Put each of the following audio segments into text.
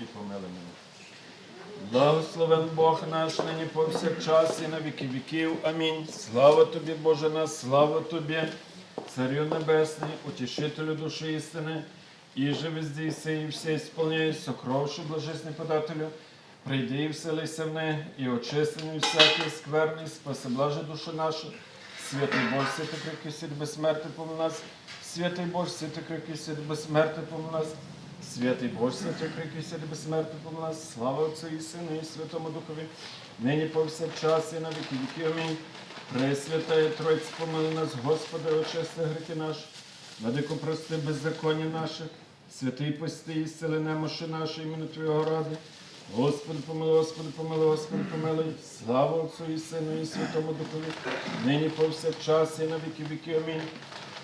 і помили мене. Благословен Бог наш нині повсякчас і на віки віків. Амінь. Слава тобі, Боже наш, слава тобі, Царю Небесний, утішителю душі істини, і же везде і все, і все ісполняє, блажесний подателю. Прийди і вселися в неї, і очистені всякий скверний, спаси блаже душу нашу. Святий Боже, святий крикий світ безсмертний помил нас. Святий Боже, святий крикий світ безсмертний помил нас. Святий Боже, святий крикий світ безсмертний помил нас. Слава Отцю і Сину і Святому Духові. Нині повсякчас і на віки віки. Амінь. Пресвятая Тройць, помили нас, Господи, очисти гріхи наші. Владико, прости беззаконня наших. Святий пости і сили немощі наші, імені Твого ради. Господи, помилуй, Господи, помилуй, Господи, помилуй. Слава Отцю і Сину і Святому Духові. Нині повсякчас і на віки віки. Амінь.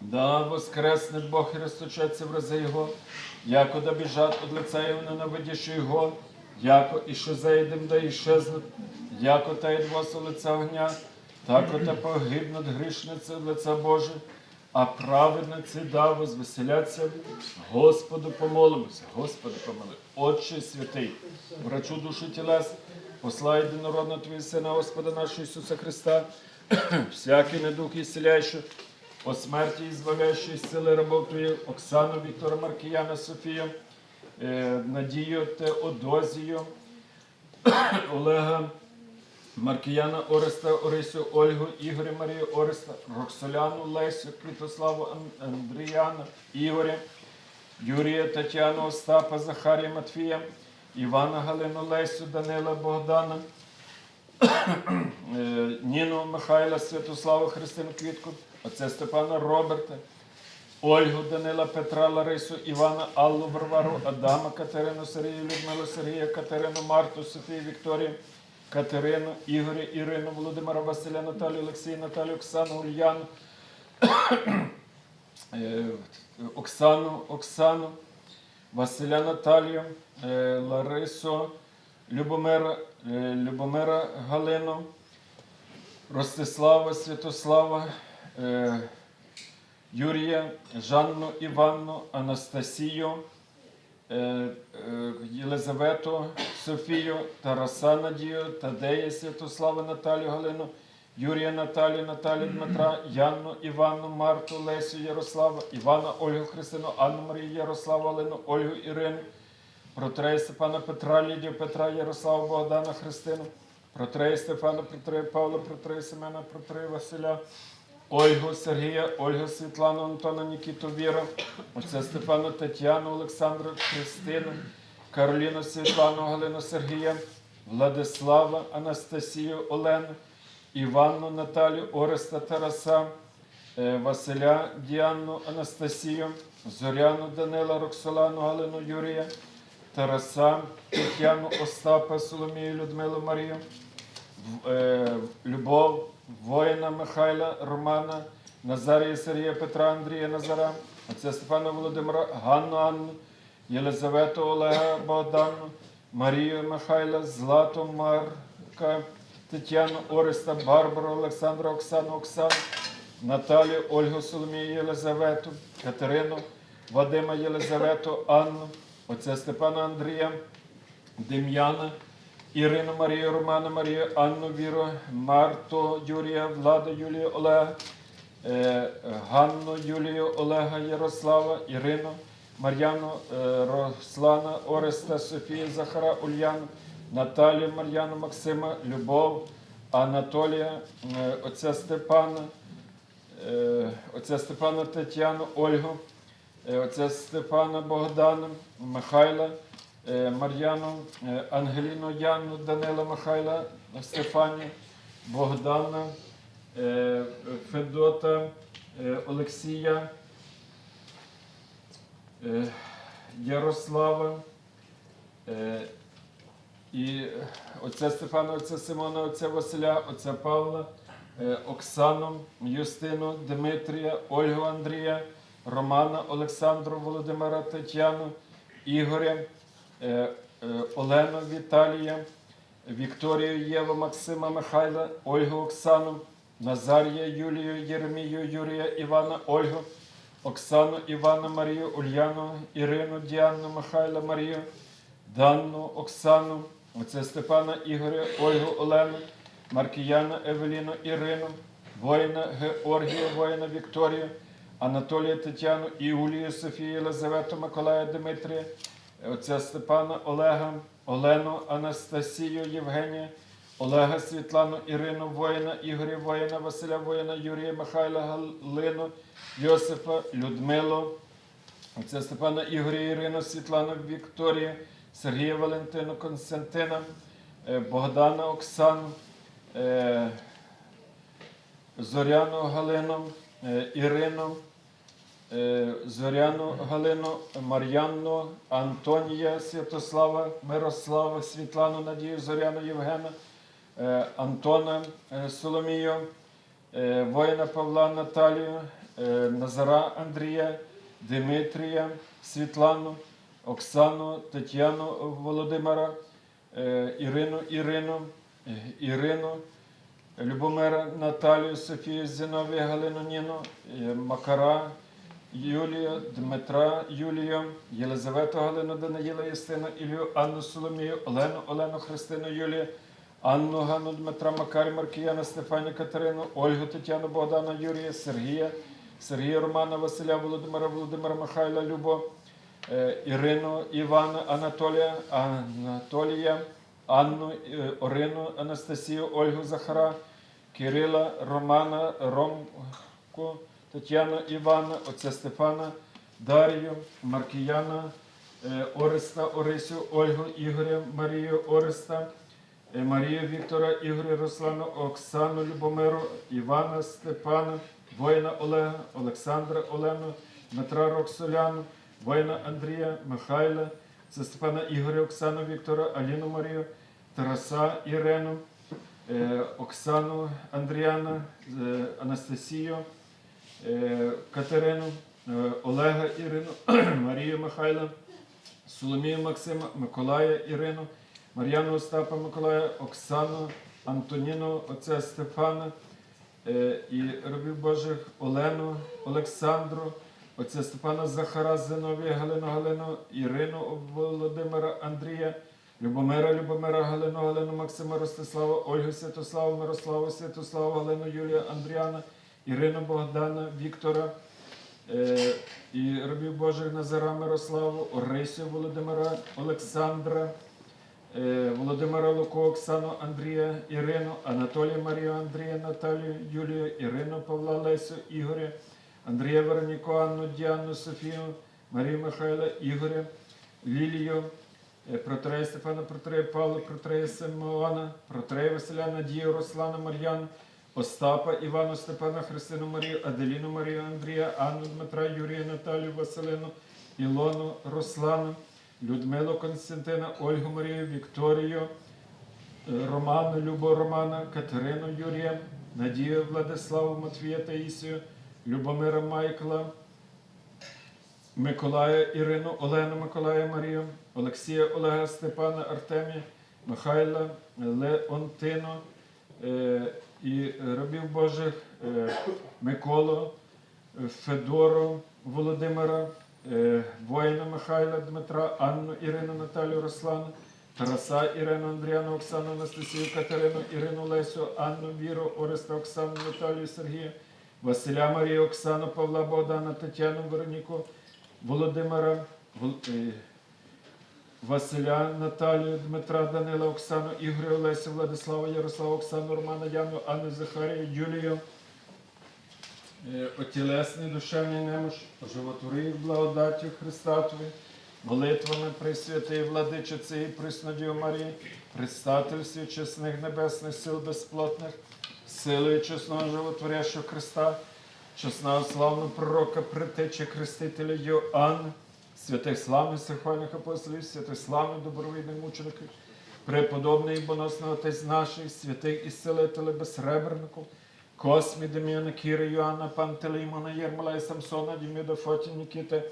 Да воскресне Бог і розточеться в рази Його, яко да біжать од лица Його ненавидящи Його, яко і що заїдем да іщезнуть, яко та й двоса лиця огня, тако та погибнуть грішниці від лиця Боже, а праведниці да возвеселяться. Господу помолимося, Господи помили. Отче святий, врачу душі тілес, послай єдинородного Твій Сина, Господа нашого Ісуса Христа, всякий недух ісцеляючий, о смерті і зваляючої сили рабов Твоїх, Оксану, Віктора Маркіяна, Софію, е, Надію Теодозію, Олега Маркіяна Ореста, Орисю, Ольгу, Ігоря Марію Ореста, Роксоляну, Лесю, Квітославу, Андріяна, Ігоря, Юрія, Тетяну, Остапа, Захарія, Матфія, Івана, Галину, Лесю, Данила, Богдана, е, Ніну Михайла, Святославу, Христину Квітку, отця Степана Роберта, Ольгу, Данила, Петра, Ларису, Івана, Аллу, Варвару, Адама, Катерину, Сергію, Людмилу, Сергія, Катерину, Марту, Софію, Вікторію, Катерину, Ігоря, Ірину, Володимира, Василя, Наталію, Олексія, Наталію, Оксану, Ульяну, е, Оксану, Оксану, Василя Наталію, е, Ларису, Любомира, е, Любомира Галину, Ростислава, Святослава, Юрія, Жанну Іванну, Анастасію, е, е, Єлизавету, Софію, Тараса Надію, Тадея, Святослава, Наталію Галину, Юрія Наталію, Наталію Дмитра, Янну Іванну, Марту, Лесю, Ярослава, Івана, Ольгу Христину, Анну Марію, Ярославу, Алину, Ольгу Ірину, Протрея Степана Петра, Лідію Петра, Ярослава, Богдана, Христину, Протрея Стефана, Протрея Павла, Протрея Семена, Протрея Василя, Ольгу Сергія, Ольгу Світлану, Антона, Нікіту Віра, отця Стефана, Тетяну, Олександру, Христину, Кароліну, Світлану, Галину Сергія, Владислава, Анастасію, Олену, Іванну, Наталю, Ореста, Тараса, е, Василя, Діанну, Анастасію, Зоряну, Данила, Роксолану, Галину, Юрія, Тараса, Тетяну, Остапа, Соломію, Людмилу, Марію, е, Любов, воїна Михайла, Романа, Назарія Сергія, Петра, Андрія Назара, отця Степана Володимира, Ганну Анну, Єлизавету Олега Богдану, Марію Михайла, Злату Марка, Тетяну Ореста, Барбару, Олександра, Оксану, Оксану, Наталію, Ольгу Соломію, Єлизавету, Катерину, Вадима Єлизавету, Анну, отця Степана Андрія, Дем'яна, Ірину Марію, Романа Марію, Анну Віру, Марту Юрія, Влада Юлію Олега, е, Ганну Юлію Олега Ярослава, Ірину, Мар'яну, е, Руслана, Ореста, Софію, Захара, Ульяну, Наталію, Мар'яну, Максима, Любов, Анатолія, е, отця Степана, отця Степана Тетяну, Ольгу, отця Степана Богдана, Михайла, Мар'яну, е, Ангеліну Яну, Данила Михайла, Стефанію, Богдана, е, Федота, е, Олексія, е, Ярослава, е, І отця Стефана, отця Симона, отця Василя, отця Павла, е, Оксану, Юстину, Дмитрія, Ольгу Андрія, Романа, Олександру, Володимира, Тетяну, Ігоря, е, е, Олену, Віталія, Вікторію, Єву, Максима, Михайла, Ольгу, Оксану, Назарія, Юлію, Єремію, Юрія, Івана, Ольгу, Оксану, Івана, Марію, Ульяну, Ірину, Діану, Михайла, Марію, Данну, Оксану, отця Степана, Ігоря, Ольгу, Олену, Маркіяна, Евеліну, Ірину, воїна Георгія, воїна Вікторію, Анатолія, Тетяну, Іулію, Софію, Єлизавету, Миколая, Дмитрія, отця Степана, Олега, Олену, Анастасію, Євгенія, Олега, Світлану, Ірину, воїна, Ігоря, воїна, Василя, воїна, Юрія, Михайла, Галину, Йосипа, Людмилу, Отця Степана Ігоря, Ірину, Світлану, Вікторію, Сергія Валентину, Константина, е, Богдана Оксану, е, Зоряну Галину, е, Ірину, Зоряну Галину, Мар'янну, Антонія, Святослава, Мирослава, Світлану, Надію, Зоряну Євгена, е, Антона е, Соломію, е, воїна Павла Наталію, е, Назара Андрія, Дмитрія, Світлану, Оксану, Тетяну Володимира, е, Ірину Ірину, е, Ірину, Любомира Наталію, Софію Зіновію, Галину Ніну, е, Макара, Юлію, Дмитра Юлію, Єлизавету Галину Даниїла Юстину, Ілію, Анну Соломію, Олену, Олену Христину Юлію, Анну Ганну Дмитра Макарі, Маркіяна, Стефані Катерину, Ольгу Тетяну Богдана Юрія, Сергія, Сергія Романа, Василя Володимира, Володимира Михайла, Любо, е, Ірину, Івана, Анатолія, Анатолія, Анну, е, Орину, Анастасію, Ольгу Захара, Кирила, Романа, Ромку, Тетяну, Івана, отця Стефана, Дарію, Маркіяна, е, Ореста, Орисю, Ольгу, Ігоря, Марію, Ореста, е, Марію Віктора, Ігоря, Руслану, Оксану, Любомиру, Івана, Степана, воїна Олега, Олександра, Олену, Дмитра Роксоляну, воїна Андрія, Михайла, це Степана Ігоря, Оксану Віктора, Аліну Марію, Тараса Ірену, е, Оксану Андріана, Анастасію, Катерину, е, Олега Ірину, Марію Михайла, Соломію Максима, Миколая Ірину, Мар'яну Остапа Миколая, Оксану, Антоніну, отця Стефана е, і робів Божих Олену, Олександру, отця Степана Захара, Зиновія, Галину Галину, Ірину Володимира Андрія, Любомира, Любомира, Галину, Галину, Максима, Ростислава, Ольгу Святославу, Мирославу, Святославу, Галину, Юлія, Андріана, Ірину Богдана, Віктора, е, і рабів Божих Назара Мирославу, Орисю Володимира, Олександра, е, Володимира Луку, Оксану Андрія, Ірину, Анатолія Марію, Андрія, Наталію, Юлію, Ірину Павла Лесю, Ігоря, Андрія Вероніку, Анну, Діану, Софію, Марію Михайла, Ігоря, Лілію, е, Протрея Стефана, Протрея Павла, Протрея Симеона, Протрея Василя, Надію, Руслана, Мар'яну, Остапа, Івану, Степана, Христину Марію, Аделіну Марію, Андрія, Анну, Дмитра, Юрія, Наталію, Василину, Ілону, Руслану, Людмилу Константина, Ольгу Марію, Вікторію, Роману, Любу Романа, Катерину Юрія, Надію Владиславу, Матвія Таїсію, Любомира Майкла, Миколая Ірину, Олену Миколая Марію, Олексія Олега Степана Артемія, Михайла Леонтину е, і рабів Божих е, Миколу, е, Федору Володимира, е, воїна Михайла Дмитра, Анну Ірину, Наталію Руслану, Тараса Ірину, Андріану, Оксану, Анастасію, Катерину, Ірину Лесю, Анну Віру, Ореста, Оксану, Наталію, Сергія, Василя Марію, Оксану, Павла Богдана, Тетяну, Вероніку, Володимира, Вол- Василя, Наталію, Дмитра, Данила, Оксану, Ігоря, Олесю, Владислава, Ярослава, Оксану, Романа, Яну, Анну, Захарію, Юлію, е, отілесний душевний немощ, животвори їх благодаттю Христатові, молитвами Пресвятої Владичиці і Преснодію Марії, предстательстві чесних небесних сил безплотних, силою чесного животворящого Христа, чесного славного пророка, притечі Хрестителя Йоанна, святих славних сихвальних апостолів, святих славних добровільних мучеників, преподобний боносний отець наших, святих ісцелителя безсребренику, Космі, Дем'яна, Кіри, Йоанна, Пантелеймона, Єрмола і Самсона, Діміда, Фоті, Нікіти,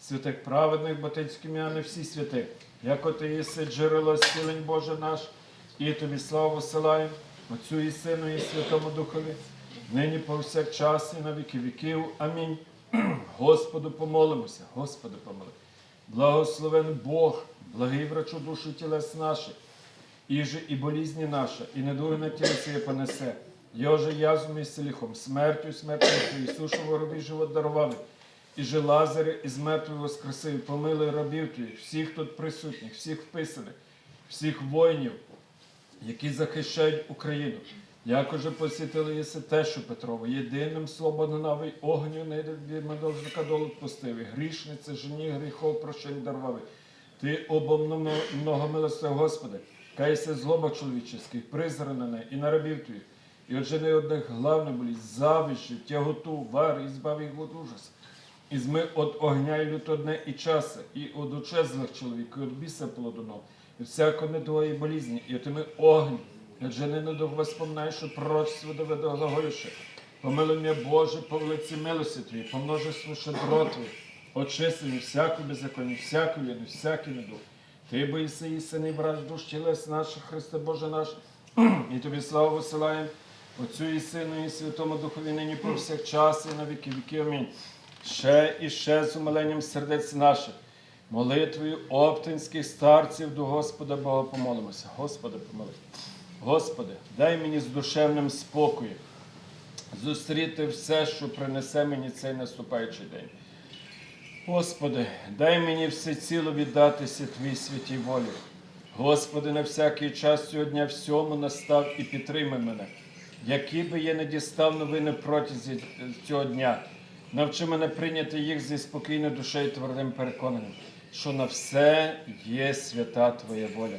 святих праведних, Батицьких м'яни, всі святи, як ти єси джерело зцілень Боже наш, і тобі славу силаємо, Отцю і Сину, і Святому Духові, нині повсякчас і на віки віків. Амінь. Господу помолимося, Господи помоли. Благословен Бог, благий врачу душу тілес наших, і же і болізні наша, і недуги на тілі своє понесе. Йоже язом і селіхом, смертю, смертю Ісушу воробі живот дарували. І же Лазаря із мертвих воскресив, помилуй рабів твоїх, всіх тут присутніх, всіх вписаних, всіх воїнів, які захищають Україну. Як уже посітили єси тешу Петрову, єдиним свободонавий огню не від медовника долу пустив, і грішниці жені гріхов прощень дарвали. Ти обом много милостив, Господи, кайся злоба чоловічих, призранене і на рабів твоїх, і отже не одних главне болість, завищі, тяготу, вар, і збав їх від ужас. І зми от огня і лютодне і часи, і од учезлих чоловік, і от біса плодонов, і всяко недуга і болізні, і отими огонь, недуг воспоминай, що пророчество доведе глаголюще. Помилуй мене, Боже, по велиці милості Твої, помножество щедро Твої, очисти всяку беззаконні, всяку вину, всякий недуг. Ти боїси і сини, брат душ тілес наших, Христе Боже наш, і тобі славу висилаємо, Отцю і Сину, і Святому Духові нині повсякчас, і на віки віки. Амінь. Ще і ще з умиленням сердець наших, молитвою оптинських старців до Господа Бога помолимося. Господи, помоли. Господи, дай мені з душевним спокоєм зустріти все, що принесе мені цей наступаючий день. Господи, дай мені всеціло віддатися Твій святій волі. Господи, на всякий час цього дня всьому настав і підтримай мене, які би я не дістав новини протязі цього дня. Навчи мене прийняти їх зі спокійною душею і твердим переконанням, що на все є свята Твоя воля.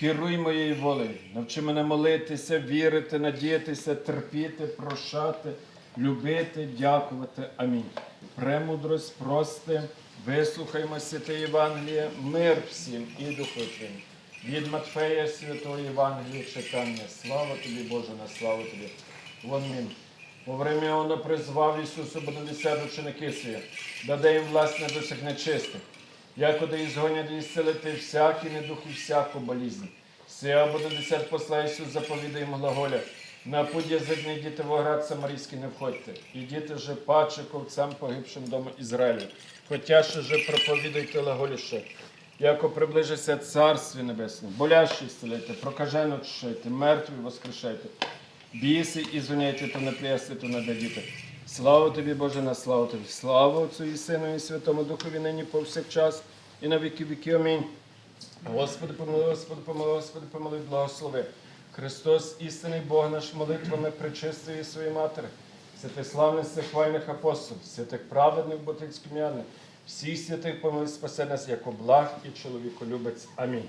керуй моєю волею, навчи мене молитися, вірити, надіятися, терпіти, прощати, любити, дякувати. Амінь. Премудрость, прости, вислухаймо святе Євангеліє, мир всім і духовим. Від Матфея Святого Євангелія читання. Слава тобі, Боже, на славу тобі. Він. Во время он призвав Ісусу Богдесят ученики свої, даде їм власне до всіх нечистих, якоди ізгонять і зцілити всякий недух і всяку болізнь. Сія Богдесят посла Ісус заповідає глаголя, на путь язикний діти в оград Самарійський не входьте, і діти же паче ковцям погибшим дому Ізраїлю. Хотя ще же проповідуйте глаголіше, Яко приближиться Царстві Небесне, болящі зцілите, прокажено чешайте, мертві воскрешайте, біси і звиняйте, то не приясти, то не дадіте. Слава тобі, Боже, на славу тобі, слава Отцю і Сину, і Святому Духові нині повсякчас, і на віки віки. Амінь. Господи, помилуй, Господи, помилуй, Господи, помилуй, благослови. Христос, істинний Бог наш молитвами причистої своєї матері, святих славних хвальних апостолів, святих праведних ботицьким'яни, всіх святих помилуй спасе нас, як благ і чоловіколюбець. Амінь.